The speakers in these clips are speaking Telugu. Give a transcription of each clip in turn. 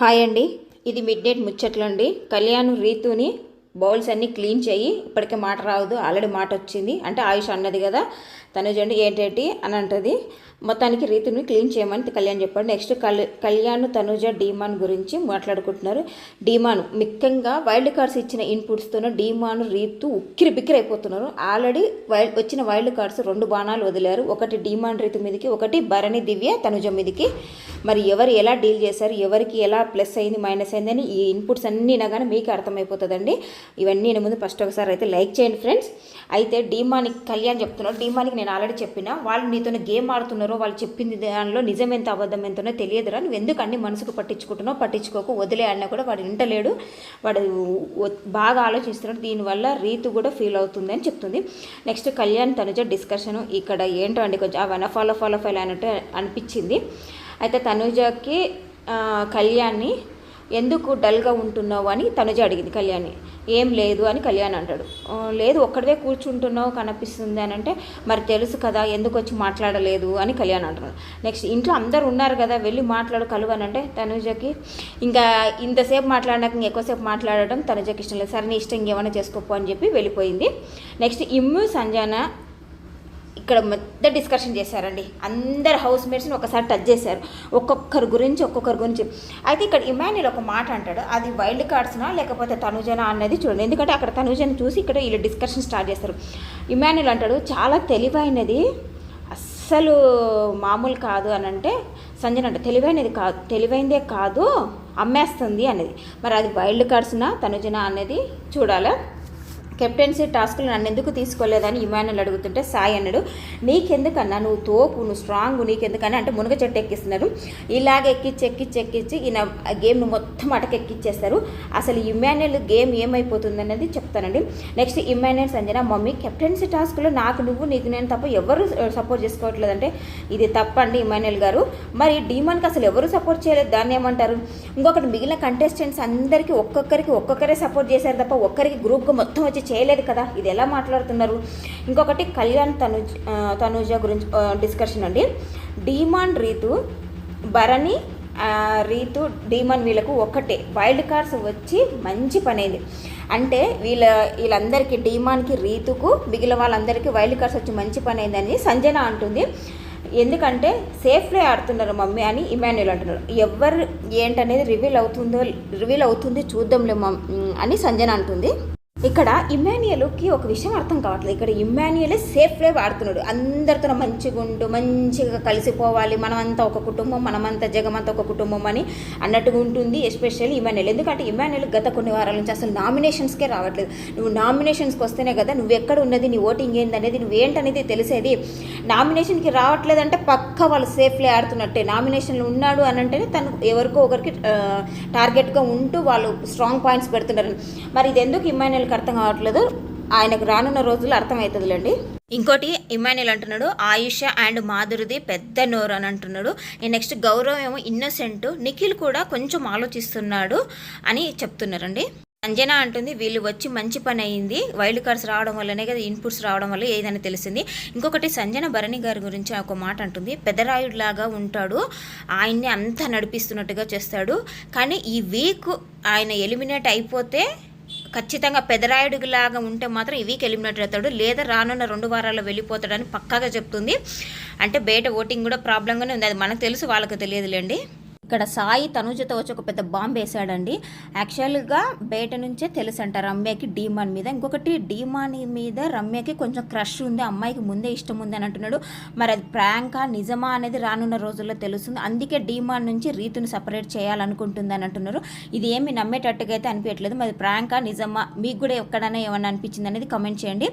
హాయ్ అండి. ఇది మిడ్ నైట్ ముచ్చట్లు అండి. కళ్యాణ్ రీతుని బౌల్స్ అన్నీ క్లీన్ చేయి. ఇప్పటికే మాట రావద్దు. ఆల్రెడీ మాట వచ్చింది. అంటే ఆయుష్ అన్నది కదా. తనుజండి ఏంటేంటి? అని అంటది. మొత్తానికి రీతుని క్లీన్ చేయమని కళ్యాణ్ చెప్పాడు. నెక్స్ట్ కల్ కళ్యాణ్ తనుజ డీమాన్ గురించి మాట్లాడుకుంటున్నారు. డీమాన్ ముఖ్యంగా వైల్డ్ కార్డ్స్ ఇచ్చిన ఇన్పుట్స్తోనే డీమాన్ రీతు ఉక్కిరి బిక్కిరి అయిపోతున్నారు. ఆల్రెడీ వైల్డ్ వచ్చిన వైల్డ్ కార్డ్స్ రెండు బాణాలు వదిలారు. ఒకటి డీమాన్ రీతు మీదకి ఒకటి భరణి దివ్య తనుజ మీదకి. మరి ఎవరు ఎలా డీల్ చేశారు ఎవరికి ఎలా ప్లస్ అయింది మైనస్ అయింది అని ఈ ఇన్పుట్స్ అన్నీ కానీ మీకు అర్థమైపోతుందండి. ఇవన్నీ నేను ముందు ఫస్ట్ ఒకసారి అయితే లైక్ చేయండి ఫ్రెండ్స్. అయితే డీమానికి కళ్యాణ్ చెప్తున్నాడు. డీమానికి నేను ఆల్రెడీ చెప్పిన వాళ్ళు నీతో గేమ్ ఆడుతున్నారో వాళ్ళు చెప్పింది దానిలో నిజం ఎంత అబద్ధం ఎంతనో తెలియదురా. నువ్వు ఎందుకు అన్ని మనసుకు పట్టించుకుంటున్నావు? పట్టించుకోకు వదిలే అన్న కూడా వాడు వింటలేడు. వాడు బాగా ఆలోచిస్తున్నాడు. దీనివల్ల రీతు కూడా ఫీల్ అవుతుంది అని చెప్తుంది. నెక్స్ట్ కళ్యాణ్ తనుజ డిస్కషన్ ఇక్కడ ఏంటో అండి కొంచెం అవన్న ఫాలో ఫాలో ఫాలో అన్నట్టు అనిపించింది. అయితే తనుజకి కళ్యాణ్ని ఎందుకు డల్గా ఉంటున్నావు? అని తనుజ అడిగింది. కళ్యాణ్ని ఏం లేదు అని కళ్యాణ్ అంటాడు. లేదు ఒక్కడివే కూర్చుంటున్నావు కనిపిస్తుంది అని అంటే మరి తెలుసు కదా ఎందుకు వచ్చి మాట్లాడలేదు అని కళ్యాణ్ అంటున్నాడు. నెక్స్ట్ ఇంట్లో అందరు ఉన్నారు కదా వెళ్ళి మాట్లాడు కలువు అని అంటే తనుజకి ఇంకా ఇంతసేపు మాట్లాడినాక ఇంకా ఎక్కువసేపు మాట్లాడడం తనుజకి ఇష్టం లేదు. సరే నీ ఇష్టం ఇంకేమైనా చేసుకోపో అని చెప్పి వెళ్ళిపోయింది. నెక్స్ట్ ఇమ్ము సంజన ఇక్కడ మొత్తం డిస్కషన్ చేశారండి. అందరు హౌస్ మేట్స్ని ఒకసారి టచ్ చేశారు. ఒక్కొక్కరి గురించి ఒక్కొక్కరి గురించి. అయితే ఇక్కడ ఇమాన్యుల్ ఒక మాట అంటాడు. అది వైల్డ్ కార్డ్స్నా లేకపోతే తనుజనా అన్నది చూడండి. ఎందుకంటే అక్కడ తనుజను చూసి ఇక్కడ వీళ్ళు డిస్కషన్ స్టార్ట్ చేస్తారు. ఇమాన్యుల్ అంటాడు చాలా తెలివైనది అస్సలు మామూలు కాదు అని అంటే సంజన అంటే తెలివైనది కాదు తెలివైందే కాదు అమ్మేస్తుంది అనేది మరి అది వైల్డ్ కార్డ్స్నా తనుజనా అనేది చూడాలా? కెప్టెన్సీ టాస్క్లు నన్ను ఎందుకు తీసుకోలేదని ఇమానులు అడుగుతుంటే సాయి అన్నాడు నీకెందుకన్నా నువ్వు తోపు నువ్వు స్ట్రాంగ్ నీకెందుకన్నా అంటే మునగ చెట్టు ఎక్కిస్తున్నారు. ఇలాగ ఎక్కిచ్చి ఎక్కిచ్చి ఎక్కించి ఈయన గేమ్ను మొత్తం అటకెక్కిచ్చేస్తారు అసలు ఇమాన్యుల్ గేమ్ ఏమైపోతుంది అనేది చెప్తానండి. Next Emmanuel Sanjana mummy captaincy టాస్క్లో నాకు నువ్వు నీకు నేను తప్ప ఎవరు సపోర్ట్ చేసుకోవట్లేదంటే ఇది తప్పండి ఇమాన్యుల్ గారు. మరి డీమాన్కి అసలు ఎవరు సపోర్ట్ చేయలేదు దాన్ని ఏమంటారు? ఇంకొకటి మిగిలిన కంటెస్టెంట్స్ అందరికీ ఒక్కొక్కరికి ఒక్కొక్కరే సపోర్ట్ చేశారు తప్ప ఒక్కరికి గ్రూప్గా మొత్తం వచ్చి చేయలేదు కదా? ఇది ఎలా మాట్లాడుతున్నారు? ఇంకొకటి కళ్యాణ్ తనుజ్ ఆ, తనుజ గురించి డిస్కషన్ అండి. డీమాన్ రీతు భరణి రీతు డీమాన్ వీళ్ళకు ఒక్కటే. వైల్డ్ కార్డ్స్ వచ్చి మంచి పని అయింది అంటే వీళ్ళ వీళ్ళందరికీ డీమాన్కి రీతుకు మిగిలిన వాళ్ళందరికీ వైల్డ్ కార్డ్స్ వచ్చి మంచి పని అయిందని సంజన అంటుంది. ఎందుకంటే సేఫ్లీ ఆడుతున్నారు మమ్మీ అని ఇమాన్యుల్ అంటున్నారు. ఎవరు ఏంటనేది రివీల్ అవుతుందో రివీల్ అవుతుంది చూద్దాంలే మమ్ అని సంజన అంటుంది. ఇక్కడ ఇమాన్యుయల్కి ఒక విషయం అర్థం కావట్లేదు. ఇక్కడ ఇమాన్యుయల్ సేఫ్లే వాడుతున్నాడు. ఆడుతున్నాడు అందరితో మంచిగా ఉంటూ మంచిగా కలిసిపోవాలి. మనమంతా ఒక కుటుంబం మనమంతా జగమంతా ఒక కుటుంబం అని అన్నట్టుగా ఉంటుంది ఎస్పెషల్లీ ఇమాన్యుయల్ ఎందుకంటే ఇమాన్యుయల్ గత కొన్ని వారాల నుంచి అసలు నామినేషన్స్కే రావట్లేదు. నువ్వు నామినేషన్స్కి వస్తేనే కదా నువ్వు ఎక్కడ ఉన్నది నీ ఓటింగ్ ఏందనేది నువ్వు ఏంటనేది తెలిసేది. నామినేషన్కి రావట్లేదంటే పక్క వాళ్ళు సేఫ్లీ ఆడుతున్నట్టే. నామినేషన్లో ఉన్నాడు అని అంటేనే తను ఎవరికో ఒకరికి టార్గెట్గా ఉంటూ వాళ్ళు స్ట్రాంగ్ పాయింట్స్ పెడుతున్నారు. మరి ఇది ఎందుకు ఇమాన్యుల్కి అర్థం కావట్లేదు. ఆయనకు రానున్న రోజుల్లో అర్థమవుతుందిలేండి. ఇంకోటి ఇమాన్యుల్ అంటున్నాడు ఆయుష అండ్ మాధురిది పెద్ద నోరు అని అంటున్నాడు. నెక్స్ట్ గౌరవ్ ఏమో ఇన్నోసెంట్ నిఖిల్ కూడా కొంచెం ఆలోచిస్తున్నాడు అని చెప్తున్నారండి. అంజన అంటుంది వీళ్ళు వచ్చి మంచి పని అయింది. వైల్డ్ కార్డ్స్ రావడం వల్లనే కదా ఇన్పుట్స్ రావడం వల్ల ఏదని తెలిసింది. ఇంకొకటి సంజన భరణి గారి గురించి ఒక మాట అంటుంది. పెదరాయుడిలాగా ఉంటాడు. ఆయన్ని అంతా నడిపిస్తున్నట్టుగా చేస్తాడు. కానీ ఈ వీక్ ఆయన ఎలిమినేట్ అయిపోతే ఖచ్చితంగా పెదరాయుడిలాగా ఉంటే మాత్రం ఈ వీక్ ఎలిమినేట్ అవుతాడు. లేదా రానున్న రెండు వారాల్లో వెళ్ళిపోతాడని పక్కాగా చెప్తుంది. అంటే బయట ఓటింగ్ కూడా ప్రాబ్లంగానే ఉంది. అది మనకు తెలుసు వాళ్ళకి తెలియదులేండి. ఇక్కడ సాయి తనుజతో వచ్చి ఒక పెద్ద బాంబ్ వేశాడండి. యాక్చువల్గా బయట నుంచే తెలుసు అంట రమ్యకి డీమాన్ మీద. ఇంకొకటి డీమాన్ మీద రమ్యకి కొంచెం క్రష్ ఉంది. అమ్మాయికి ముందే ఇష్టం ఉంది అని అంటున్నాడు. మరి అది ప్రాంకా నిజమా అనేది రానున్న రోజుల్లో తెలుస్తుంది. అందుకే డీమాన్ నుంచి రీతుని సపరేట్ చేయాలనుకుంటుంది అని అంటున్నారు. ఇది ఏమి నమ్మేటట్టుగా అయితే అనిపించట్లేదు. మరి ప్రాంకా నిజమా మీకు కూడా ఎక్కడైనా ఏమన్నా అనిపించింది అనేది కమెంట్ చేయండి.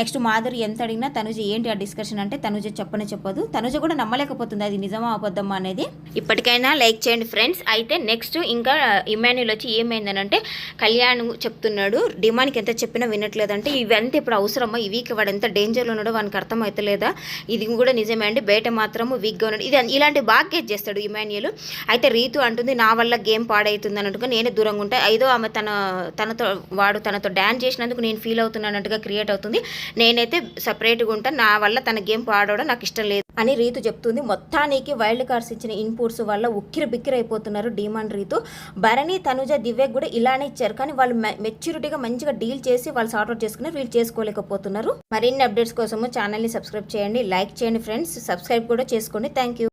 నెక్స్ట్ మాధురి ఎంత అడిగినా తనుజ ఏంటి ఆ డిస్కషన్ అంటే తనుజ చెప్పనే చెప్పదు. తనుజ కూడా నమ్మలేకపోతుంది. అది నిజమా అబద్ధమా అనేది. ఇప్పటికైనా లైక్ తెచ్చేయండి ఫ్రెండ్స్. అయితే నెక్స్ట్ ఇంకా ఇమాన్యుల్ వచ్చి ఏమైందనంటే కళ్యాణ్ చెప్తున్నాడు డిమాండ్కి ఎంత చెప్పినా వినట్లేదంటే ఇవంతా ఇప్పుడు అవసరమా? ఈ వీక్ వాడు ఎంత డేంజర్లో ఉన్నాడో వానికి అర్థం అవుతలేదా ఇది కూడా నిజమే అండి. బయట మాత్రము వీక్గా ఉన్నాడు. ఇది ఇలాంటి బాగా చేస్తాడు ఇమాన్యుల్. అయితే రీతు అంటుంది నా వల్ల గేమ్ పాడవుతుంది అన్నట్టుగా నేనే దూరంగా ఉంటా. ఐదో ఆమె తన తనతో వాడు తనతో డ్యాన్స్ చేసినందుకు నేను ఫీల్ అవుతున్నట్టుగా క్రియేట్ అవుతుంది. నేనైతే సపరేట్గా ఉంటా. నా వల్ల తన గేమ్ పాడవడం నాకు ఇష్టం లేదు. అని రీతు చెప్తుంది. మొత్తానికి వైల్డ్ కార్డ్స్ ఇచ్చిన ఇన్పుట్స్ వల్ల ఉక్కిరి బిక్కిరి అయిపోతున్నారు డిమాండ్ రీతు. భరణి తనుజ దివ్య కూడా ఇలానే ఇచ్చారు. కానీ వాళ్ళు మెచ్యూరిటీగా మంచిగా డీల్ చేసి వాళ్ళు సార్ట్అవుట్ అవుట్ చేసుకున్నారు వీళ్ళు చేసుకోలేకపోతున్నారు. మరిన్ని అప్డేట్స్ కోసము ఛానల్ని సబ్స్క్రైబ్ చేయండి లైక్ చేయండి ఫ్రెండ్స్. సబ్స్క్రైబ్ కూడా చేసుకోండి. Thank you